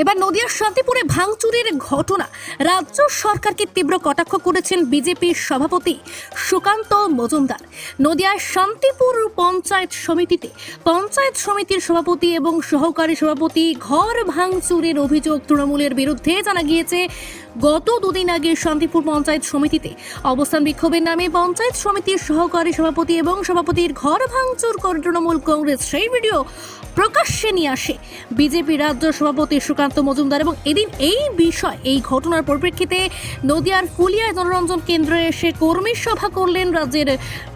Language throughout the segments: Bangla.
এবার নদিয়ার শান্তিপুরে ভাঙচুরের ঘটনা। রাজ্য সরকারকে তীব্র কটাক্ষ করেছেন বিজেপির সভাপতি সুকান্ত মজুমদার। নদিয়ার শান্তিপুর পঞ্চায়েত সমিতিতে পঞ্চায়েত সমিতির সভাপতি এবং সহকারী সভাপতি ঘর ভাঙচুরের অভিযোগ তৃণমূলের বিরুদ্ধে জানা গিয়েছে। গত দুদিন আগে শান্তিপুর পঞ্চায়েত সমিতিতে অবস্থান বিক্ষোভের নামে পঞ্চায়েত সমিতির সহকারী সভাপতি এবং সভাপতির ঘর ভাঙচুর করে তৃণমূল কংগ্রেস, সেই ভিডিও প্রকাশ্যে নিয়ে আসে। বিজেপি রাজ্য সভাপতি সুকান্ত মজুমদার এবং এদিন এই বিষয়, এই ঘটনার পরিপ্রেক্ষিতে নদিয়ার ফুলিয়া জনরঞ্জন কেন্দ্রে এসে কর্মী সভা করলেন রাজ্যের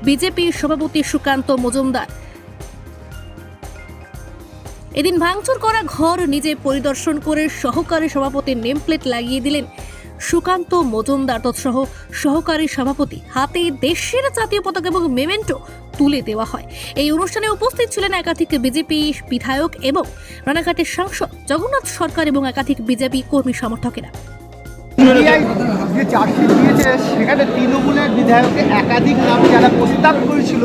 বিজেপি সভাপতি সুকান্ত মজুমদার। এদিন ভাঙচুর করা ঘর নিজে পরিদর্শন করে সহকারী সভাপতির নেমপ্লেট লাগিয়ে দিলেন সুকান্ত মজুমদার। তৎসহ সহকারী সভাপতি হাতে দেশের জাতীয় পতাকা এবং মেমেন্টো তুলে দেওয়া হয়। এই অনুষ্ঠানে উপস্থিত ছিলেন একাধিক বিজেপি বিধায়ক এবং রানাঘাটের সাংসদ জগন্নাথ সরকার এবং একাধিক বিজেপি কর্মী সমর্থকেরা। যে চার্জশিট দিয়েছে, সেখানে তৃণমূলের বিধায়কের একাধিক নাম যারা প্রস্তাব করেছিল,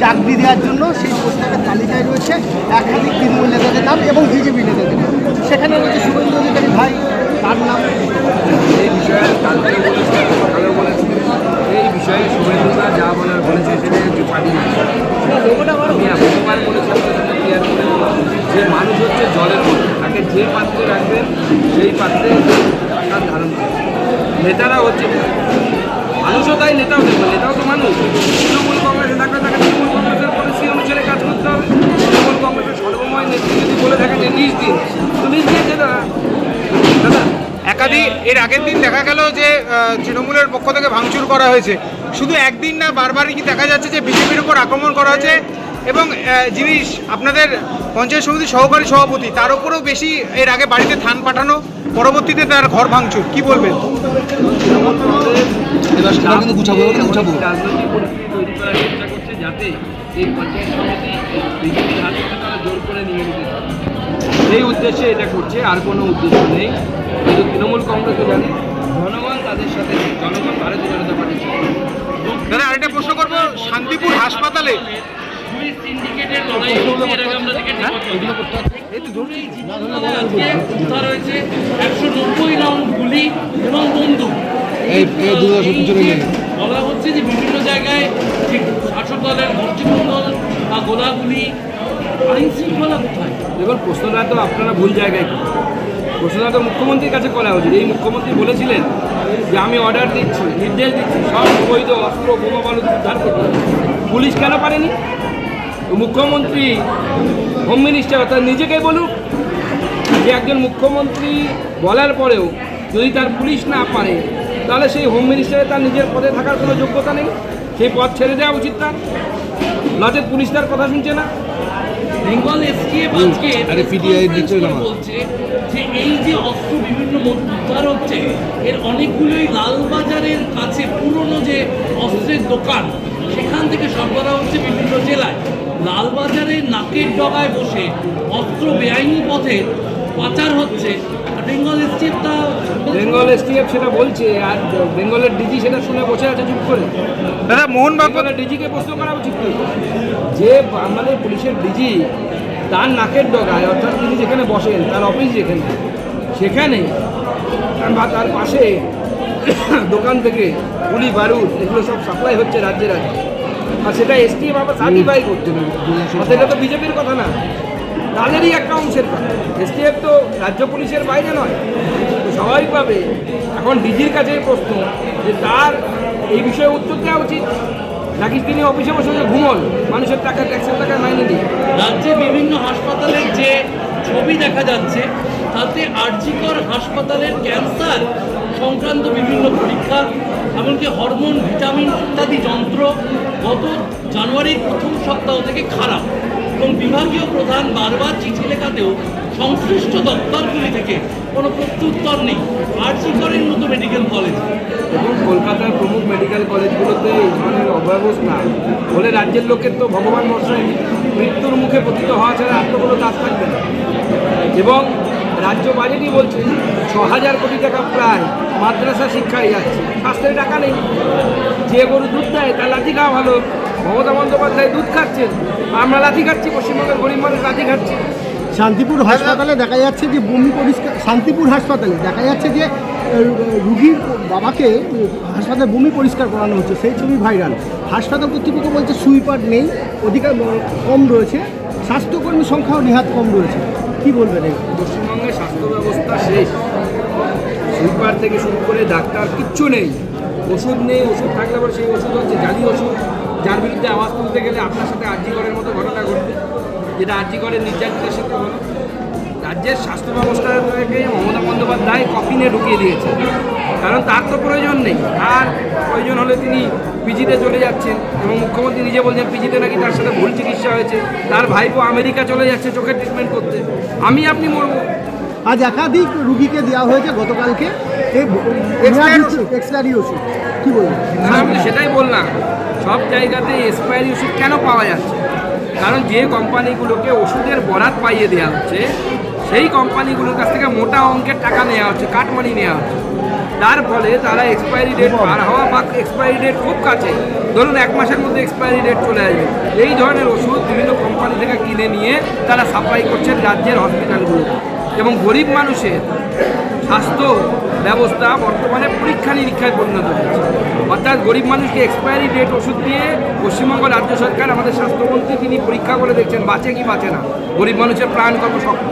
চাকরি দেওয়ার জন্য সেই প্রস্তাবের তালিকায় রয়েছে একাধিক নাম এবং বিজেপি নেতাদের সেখানে রয়েছে শুভেন্দু অধিকারী ভাই, তার নাম এই বিষয়ে সকালেও বলেছে এই বিষয়ে শুভেন্দুদা যা বলার বলেছে সেটা হচ্ছে পার্টি আমি এতবার বলেছি আপনার সাথে ক্লিয়ার যে মানুষ হচ্ছে জলের মতো তাকে যে পাত্রে রাখবেন, সেই পাত্রে টাকা ধারণ করবে নেতারা হচ্ছে মানুষও তাই, নেতাও দেখবে নেতাও তো মানুষ। তৃণমূল কংগ্রেস থাকলে তাকে তৃণমূল কংগ্রেসের পলিসি অনুসারে কাজ করতে হবে তৃণমূল কংগ্রেসের সর্বময় নেত্রী যদি বলে দিন। দিয়েছে তারা দাদা একাধিক এর আগের দিন দেখা গেল যে তৃণমূলের পক্ষ থেকে ভাঙচুর করা হয়েছে। শুধু একদিন না বারবারই কি দেখা যাচ্ছে যে বিজেপির উপর আক্রমণ করা হয়েছে? এবং যিনি আপনাদের পঞ্চায়েত সমিতির সহকারী সভাপতি তার উপরেও বেশি এর আগে বাড়িতে থান পাঠানো পরবর্তীতে তার ঘর ভাঙচুর। কি বলবেন? এবার কিন্তু গুছাবো গুছাবো। রাজনৈতিক পরিস্থিতি তৈরি করার চেষ্টা করছে যাতে এই পঞ্চায়েত সমিতি বিজেপির হাত থেকে জোর করে নিয়ে নিতে পারে। সেই উদ্দেশ্যে এটা করছে আর কোনো উদ্দেশ্য নেই। কিন্তু তৃণমূল কংগ্রেসও জানে জনগণ তাদের সাথে জনগণ ভারতীয় জনতা পার্টির সাথে দাদা আরেকটা প্রশ্ন করব শান্তিপুর হাসপাতালে সিন্ডিকেটের লড়াই আমরা দেখেছি একশো নব্বই রাউন্ড গুলি এবং বন্দুক। নেই বলা হচ্ছে যে বিভিন্ন জায়গায় ঠিক শাসক দলের গোষ্ঠীমণ্ডল বা গোলাগুলি কোথায়? দেখুন, প্রশ্নটা তো আপনারা ভুল জায়গায়। প্রশ্নটা তো মুখ্যমন্ত্রীর কাছে করা উচিত। এই মুখ্যমন্ত্রী বলেছিলেন যে আমি অর্ডার দিচ্ছি, নির্দেশ দিচ্ছি, সব বৈধ অস্ত্র, বোমা বালু উদ্ধার করতে পুলিশ কেন পারেনি? মুখ্যমন্ত্রী হোম মিনিস্টার অর্থাৎ নিজেকেই বলুক যে একজন মুখ্যমন্ত্রী বলার পরেও যদি তার পুলিশ না পারে, তাহলে সেই হোম মিনিস্টারে তার নিজের পদে থাকার কোনো যোগ্যতা নেই। সেই পদ ছেড়ে দেওয়া উচিত তার। নচেত পুলিশ তার কথা শুনছে না। বেঙ্গল এসটিএফ আজকে আরে না। বলছে যে এই যে অস্ত্র বিভিন্ন উদ্ধার হচ্ছে এর অনেকগুলোই লালবাজারের কাছে পুরনো যে অস্ত্রের দোকান সেখান থেকে সরবরাহ হচ্ছে বিভিন্ন জেলায় লালবাজারের নাকের ডগায় বসে অস্ত্র বেআইনি পথে পাচার হচ্ছে বেঙ্গল এসটিএফ তা বেঙ্গল এসটিএফ সেটা বলছে আর বেঙ্গলের ডিজি সেটা শুনে বসে আছে চুপ করে দাদা মোহনবাগ বেঙ্গলের ডিজিকে প্রশ্ন করা উচিত। যে আমাদের পুলিশের ডিজি তার নাকের ডগায় অর্থাৎ তিনি যেখানে বসেন তার অফিস যেখানে সেখানে বা তার পাশে দোকান থেকে গুলি বারুদ এগুলো সব সাপ্লাই হচ্ছে রাজ্যে রাজ্যে। আর সেটা এসটিএফ আবার সার্টিফাই না অর্থাৎ এটা তো বিজেপির কথা না। তাদেরই একটা অংশের কথা। এসটিএফ তো রাজ্য পুলিশের বাইরে নয়। তো স্বাভাবিকভাবে এখন ডিজির কাছে প্রশ্ন যে তার এই বিষয়ে উত্তর দেওয়া উচিত। নাকি তিনি অফিসে বসে ঘুমল মানুষের টাকা, ট্যাক্সের টাকা মাইনে দিই রাজ্যে বিভিন্ন হাসপাতালের যে ছবি দেখা যাচ্ছে, তাতে আরজিকর হাসপাতালের ক্যান্সার সংক্রান্ত বিভিন্ন পরীক্ষা, এমনকি হরমোন, ভিটামিন ইত্যাদি যন্ত্র গত জানুয়ারির প্রথম সপ্তাহ থেকে খারাপ। এবং বিভাগীয় প্রধান বারবার চিঠি লেখাতেও সংশ্লিষ্ট দপ্তরগুলি থেকে কোনো প্রত্যুত্তর নেই। আরজিকরের মতো মেডিকেল কলেজ এবং কলকাতার প্রমুখ মেডিকেল কলেজগুলোতে এই ধরনের অব্যবস্থা হলে রাজ্যের লোকের তো ভগবান মশাই, মৃত্যুর মুখে পতিত হওয়া ছাড়া আর তো কোনো কাজ থাকবে না। এবং রাজ্য বাজেটই বলছে ছ হাজার কোটি টাকা প্রায় মাদ্রাসা শিক্ষায় যাচ্ছে। স্বাস্থ্যের টাকা নেই। যে গরু দুধ দেয়, তার লাঠি খাওয়া ভালো। মমতা বন্দ্যোপাধ্যায় দুধ খাচ্ছেন, আমরা লাঠি খাচ্ছি, পশ্চিমবঙ্গের গরিব মানুষ লাঠি খাচ্ছি। শান্তিপুর হাসপাতালে দেখা যাচ্ছে যে বমি পরিষ্কার, শান্তিপুর হাসপাতালে দেখা যাচ্ছে যে রুগীর বাবাকে হাসপাতালে বমি পরিষ্কার করানো হচ্ছে, সেই ছবি ভাইরাল। হাসপাতাল কর্তৃপক্ষ বলছে সুইপার নেই, অধিকার কম রয়েছে স্বাস্থ্যকর্মী সংখ্যাও নেহাত কম রয়েছে। কি বলবেন পশ্চিমবঙ্গের স্বাস্থ্য ব্যবস্থা শেষ। সুইপার থেকে শুরু করে ডাক্তার কিচ্ছু নেই। ওষুধ নেই, ওষুধ থাকলে পরে সেই ওষুধ হচ্ছে জালি ওষুধ। যার বিরুদ্ধে আওয়াজ তুলতে গেলে আপনার সাথে আর্জি করার মতো ঘটনা ঘটবে। যেটা আর্জি করের নির্যাতিতার সাথে হলো রাজ্যের স্বাস্থ্য ব্যবস্থাকে মমতা বন্দ্যোপাধ্যায় কফিনে ঢুকিয়ে দিয়েছে। কারণ তার তো প্রয়োজন নেই। আর প্রয়োজন হলে তিনি পিজিতে চলে যাচ্ছেন এবং মুখ্যমন্ত্রী নিজে বলছেন পিজিতে নাকি তার সাথে ভুল চিকিৎসা হয়েছে। তার ভাইপো আমেরিকা চলে যাচ্ছে চোখের ট্রিটমেন্ট করতে। আমি আপনি মরব। আজ একাধিক রুগীকে দেওয়া হয়েছে গতকালকে। এই এক্সপায়ারি ওষুধ। কি বলবেন? না, আমি সেটাই বললাম। সব জায়গাতে এক্সপায়ারি ওষুধ কেন পাওয়া যাচ্ছে? কারণ যে কোম্পানিগুলোকে ওষুধের বরাত পাইয়ে দেওয়া হচ্ছে সেই কোম্পানিগুলোর কাছ থেকে মোটা অঙ্কের টাকা নেওয়া হচ্ছে কাটমানি নেওয়া হচ্ছে। তার ফলে তারা এক্সপায়ারি ডেট পার হওয়া বা এক্সপায়ারি ডেট খুব কাছে। ধরুন এক মাসের মধ্যে এক্সপায়ারি ডেট চলে আসবে। এই ধরনের ওষুধ বিভিন্ন কোম্পানি থেকে কিনে নিয়ে তারা সাপ্লাই করছেন রাজ্যের হসপিটালগুলোতে এবং গরিব মানুষের স্বাস্থ্য ব্যবস্থা বর্তমানে পরীক্ষা নিরীক্ষায় পরিণত হয়েছে। অর্থাৎ গরিব মানুষকে এক্সপায়ারি ডেট ওষুধ দিয়ে পশ্চিমবঙ্গ রাজ্য সরকার আমাদের স্বাস্থ্যমন্ত্রী তিনি পরীক্ষা করে দেখছেন, বাঁচে কি বাঁচে না? গরিব মানুষের প্রাণ কত শক্ত।